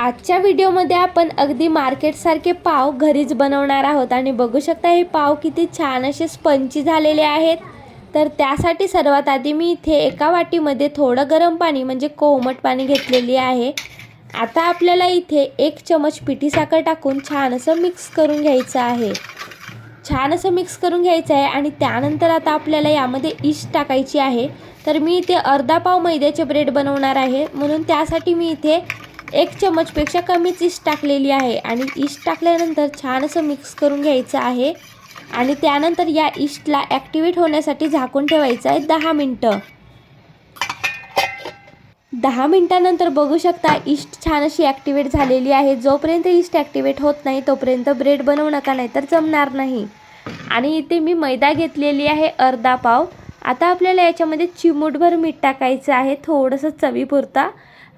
आजच्या व्हिडिओमध्ये आपण अगदी मार्केटसारखे पाव घरीच बनवणार आहोत. आणि बघू शकता हे पाव किती छान असे स्पंची झालेले आहेत. तर त्यासाठी सर्वात आधी मी इथे एका वाटीमध्ये थोडं गरम पाणी म्हणजे कोमट पाणी घेतलेली आहे. आता आपल्याला इथे एक चमच पिठी साखर टाकून छान असं मिक्स करून घ्यायचं आहे. छान असं मिक्स करून घ्यायचं आहे आणि त्यानंतर आता आपल्याला यामध्ये इस्ट टाकायची आहे. तर मी इथे अर्धा पाव मैद्याचे ब्रेड बनवणार आहे. म्हणून त्यासाठी मी इथे एक चमचपेक्षा कमीच इस्ट टाकलेली आहे आणि इस्ट टाकल्यानंतर छान असं मिक्स करून घ्यायचं आहे. आणि त्यानंतर या इस्टला ॲक्टिवेट होण्यासाठी झाकून ठेवायचं आहे दहा मिनटं. दहा मिनटानंतर बघू शकता इस्ट छान अशी ॲक्टिवेट झालेली आहे. जोपर्यंत इस्ट ॲक्टिवेट होत नाही तोपर्यंत ब्रेड बनवू नका नाही तर जमणार नाही. आणि इथे मी मैदा घेतलेली आहे अर्धा पाव. आता आपल्याला याच्यामध्ये चिमूटभर मीठ टाकायचं आहे थोडंसं चवीपुरता.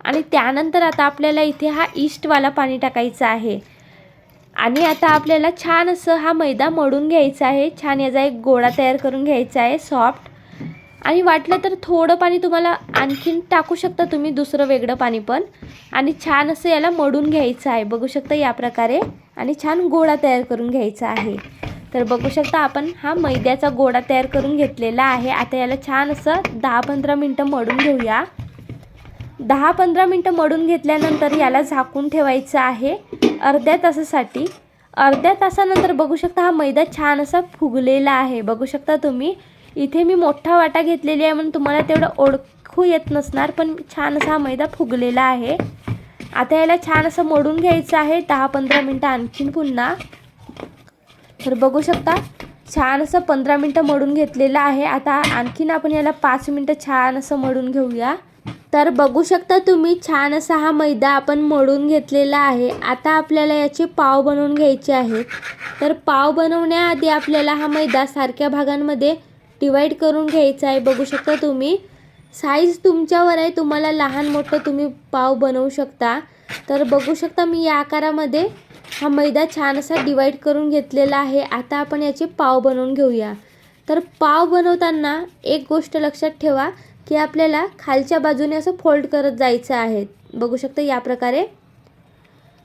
आणि त्यानंतर आता आपल्याला इथे हा इस्टवाला पाणी टाकायचं आहे. आणि आता आपल्याला छान असं हा मैदा मळून घ्यायचा आहे. छान याचा एक गोळा तयार करून घ्यायचा आहे सॉफ्ट आणि वाटलं तर थोडं पाणी तुम्हाला आणखीन टाकू शकता तुम्ही दुसरं वेगळं पाणी पण. आणि छान असं याला मडून घ्यायचं आहे. बघू शकता या प्रकारे. आणि छान गोळा तयार करून घ्यायचा आहे. तर बघू शकता आपण हा मैद्याचा गोळा तयार करून घेतलेला आहे. आता याला छान असं दहा पंधरा मिनटं मडून घेऊया. दहा पंधरा मिनटं मडून घेतल्यानंतर याला झाकून ठेवायचं आहे. अर्ध्या तासासाठी. अर्ध्या तासानंतर बघू शकता हा मैदा छान असा फुगलेला आहे. बघू शकता तुम्ही. इथे मी मोठा वाटा घेतलेली आहे म्हणून तुम्हाला तेवढं ओळखू येत नसणार पण छान असा हा मैदा फुगलेला आहे. आता याला छान असं मोडून घ्यायचं आहे. दहा पंधरा मिनटं आणखीन पुन्हा. तर बघू शकता छान असं पंधरा मिनटं मडून घेतलेलं आहे. आता आणखीन आपण याला पाच मिनटं छान असं मडून घेऊया. तर बघू शकता तुम्ही छान असा हा मैदा आपण मळून घेतलेला आहे. आता आपल्याला याचे पाव बनवून घ्यायचे आहेत. तर पाव बनवण्याआधी आपल्याला हा मैदा सारख्या भागांमध्ये डिवाईड करून घ्यायचा आहे. बघू शकता तुम्ही. साईज तुमच्यावर आहे. तुम्हाला लहान मोठं तुम्ही पाव बनवू शकता. तर बघू शकता मी या आकारामध्ये हा मैदा छान असा डिवाईड करून घेतलेला आहे. आता आपण याचे पाव बनवून घेऊया. तर पाव बनवताना एक गोष्ट लक्षात ठेवा. की आपल्याला खालच्या बाजूने असं फोल्ड करत जायचं आहे. बघू शकता या प्रकारे.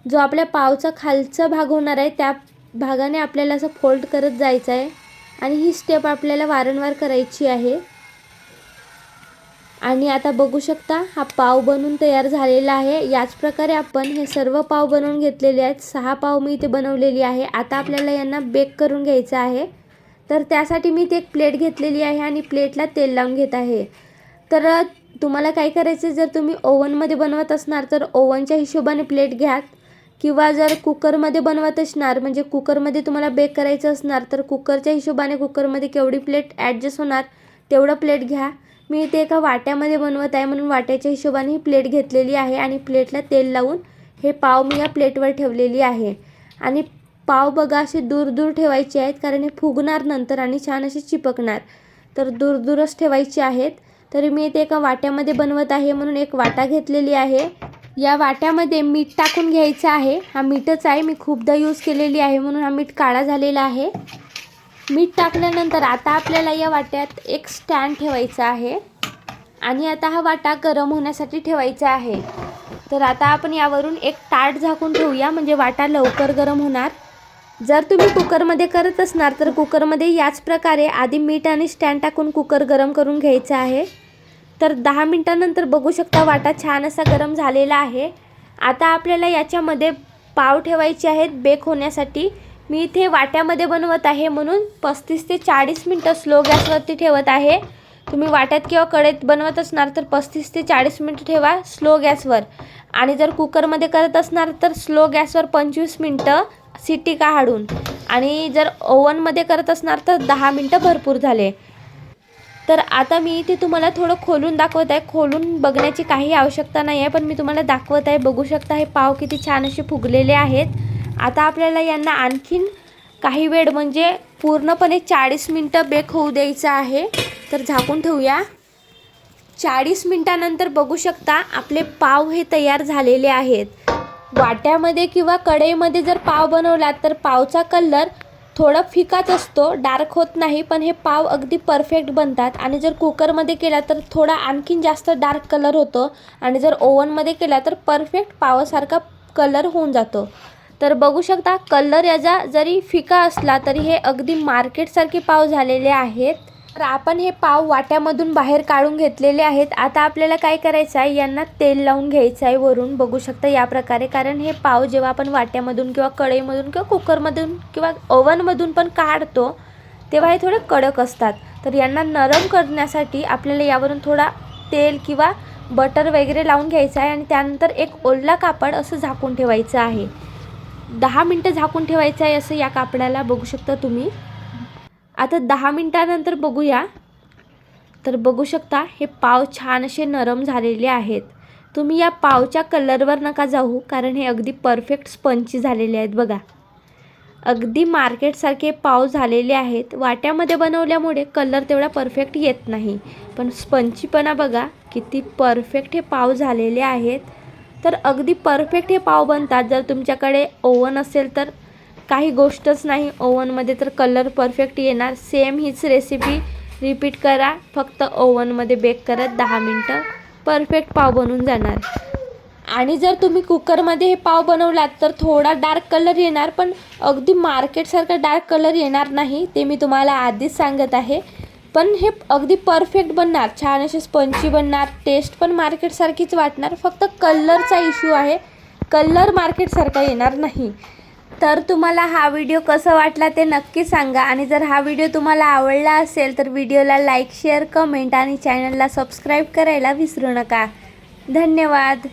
जो आपल्या पावचा खालचा भाग होणार आहे त्या भागाने आपल्याला असं फोल्ड करत जायचं आहे. आणि ही स्टेप आपल्याला वारंवार करायची आहे. आणि आता बघू शकता हा पाव बनवून तयार झालेला आहे. याच प्रकारे आपण हे सर्व पाव बनवून घेतलेले आहेत. सहा पाव मी इथे बनवलेली आहे. आता आपल्याला यांना बेक करून घ्यायचं आहे. तर त्यासाठी मी इथे एक प्लेट घेतलेली आहे आणि प्लेटला तेल लावून घेत आहे. तर तुम्हाला काय करायचं जर तुम्ही ओव्हनमध्ये बनवत असणार तर ओव्हनच्या हिशोबाने प्लेट घ्या किंवा जर कुकरमध्ये बनवत असणार म्हणजे कुकरमध्ये तुम्हाला बेक करायचं असणार तर कुकरच्या हिशोबाने कुकरमध्ये केवढी प्लेट ॲडजस्ट होणार तेवढं प्लेट घ्या. मी ते एका वाट्यामध्ये बनवत आहे म्हणून वाट्याच्या हिशोबाने ही प्लेट घेतलेली आहे आणि प्लेटला तेल लावून हे पाव मी या प्लेटवर ठेवलेली आहे. आणि पाव बघा असे दूर दूर ठेवायचे आहेत कारण हे फुगणार नंतर आणि छान असे चिपकणार. तर दूर दूरच ठेवायचे आहेत. तरी मी इथे एका वाट्यामध्ये बनवत आहे म्हणून एक वाटा घेतलेली आहे. या वाट्यामध्ये मीठ टाकून घ्यायचं आहे. हा मीठच आहे. मी खूपदा यूज केलेली आहे म्हणून हा मीठ काळा झालेला आहे. मीठ टाकल्यानंतर आता आपल्याला या वाट्यात एक स्टँड ठेवायचा आहे. आणि आता हा वाटा गरम होण्यासाठी ठेवायचा आहे. तर आता आपण यावरून एक ताट झाकून ठेवूया. म्हणजे वाटा लवकर गरम होणार. जर तुम्ही कुकरमध्ये करत असणार तर कुकरमध्ये याच प्रकारे आधी मीठ आणि स्टँड टाकून कुकर गरम करून घ्यायचं आहे. तर दहा मिनटानंतर बघू शकता वाटा छान असा गरम झालेला आहे. आता आपल्याला याच्यामध्ये पाव ठेवायचे आहेत बेक होण्यासाठी. मी इथे वाट्यामध्ये बनवत आहे म्हणून पस्तीस ते चाळीस मिनटं स्लो गॅसवरती ठेवत आहे. तुम्ही वाट्यात किंवा कडेत बनवत असणार तर पस्तीस ते चाळीस मिनटं ठेवा स्लो गॅसवर. आणि जर कुकरमध्ये करत असणार तर स्लो गॅसवर पंचवीस मिनटं. सिटी काढून आणि जर ओव्हनमध्ये करत असणार तर दहा मिनटं भरपूर झाले. तर आता मी इथे तुम्हाला थोडं खोलून दाखवत आहे. खोलून बघण्याची काही आवश्यकता नाही आहे पण मी तुम्हाला दाखवत आहे. बघू शकता हे पाव किती छान असे फुगलेले आहेत. आता आपल्याला यांना आणखीन काही वेळ म्हणजे पूर्णपणे चाळीस मिनटं बेक होऊ द्यायचं आहे. तर झाकून ठेवूया. चाळीस मिनटानंतर बघू शकता आपले पाव हे तयार झालेले आहेत. वाट्यामध्ये किंवा कढईमध्ये जर पाव बनवला तर पावचा कलर थोडा फिकाच असतो डार्क होत नाही पण हे पाव अगदी परफेक्ट बनतात. आणि जर कुकरमध्ये केला तर थोडा आणखीन जास्त डार्क कलर होतो. आणि जर ओव्हनमध्ये केला तर परफेक्ट पावासारखा कलर होऊन जातो. तर बघू शकता कलर याचा जरी फिका असला तरी हे अगदी मार्केटसारखे पाव झालेले आहेत. तर आपण हे पाव वाट्यामधून बाहेर काढून घेतलेले आहेत. आता आपल्याला काय करायचं आहे? यांना तेल लावून घ्यायचं आहे वरून. बघू शकता या प्रकारे. कारण हे पाव जेव्हा आपण वाट्यामधून किंवा कढईमधून किंवा कुकरमधून किंवा ओव्हनमधून पण काढतो तेव्हा हे थोडे कडक असतात. तर यांना नरम करण्यासाठी आपल्याला यावरून थोडा तेल किंवा बटर वगैरे लावून घ्यायचं आहे आणि त्यानंतर एक ओल्ला कापड असं झाकून ठेवायचं आहे. दहा मिनटं झाकून ठेवायचं आहे असं या कापडाला बघू शकता तुम्ही. आता दहा मिनटानंतर बघूया. तर बघू शकता हे पाव छान असे नरम झालेले आहेत. तुम्ही या पावच्या कलरवर नका जाऊ कारण हे अगदी परफेक्ट स्पंची झालेले आहेत बघा. अगदी मार्केटसारखे पाव झालेले आहेत. वाट्यामध्ये बनवल्यामुळे कलर तेवढा परफेक्ट येत नाही. पण स्पंचीपणा बघा किती परफेक्ट हे पाव झालेले आहेत. तर अगदी परफेक्ट हे पाव बनतात. जर तुमच्याकडे ओव्हन असेल तर काही गोष्टच नाही. ओव्हनमध्ये तर कलर परफेक्ट येणार. सेम हीच रेसिपी रिपीट करा. फक्त ओव्हनमध्ये बेक करत दहा मिनटं. परफेक्ट पाव बनून जाणार. आणि जर तुम्ही कुकरमध्ये हे पाव बनवलात तर थोडा डार्क कलर येणार पण अगदी मार्केटसारखा डार्क कलर येणार नाही ते मी तुम्हाला आधीच सांगत आहे. पण हे अगदी परफेक्ट बनणार. छान असे स्पंची बनणार. टेस्ट पण मार्केटसारखीच वाटणार. फक्त कलरचा इश्यू आहे. कलर मार्केटसारखा येणार नाही. तर तुम्हाला हा व्हिडिओ कसा वाटला ते नक्की सांगा. आणि जर हा व्हिडिओ तुम्हाला आवडला असेल तर व्हिडिओला लाईक शेअर कमेंट आणि चॅनलला सबस्क्राईब करायला विसरू नका. धन्यवाद.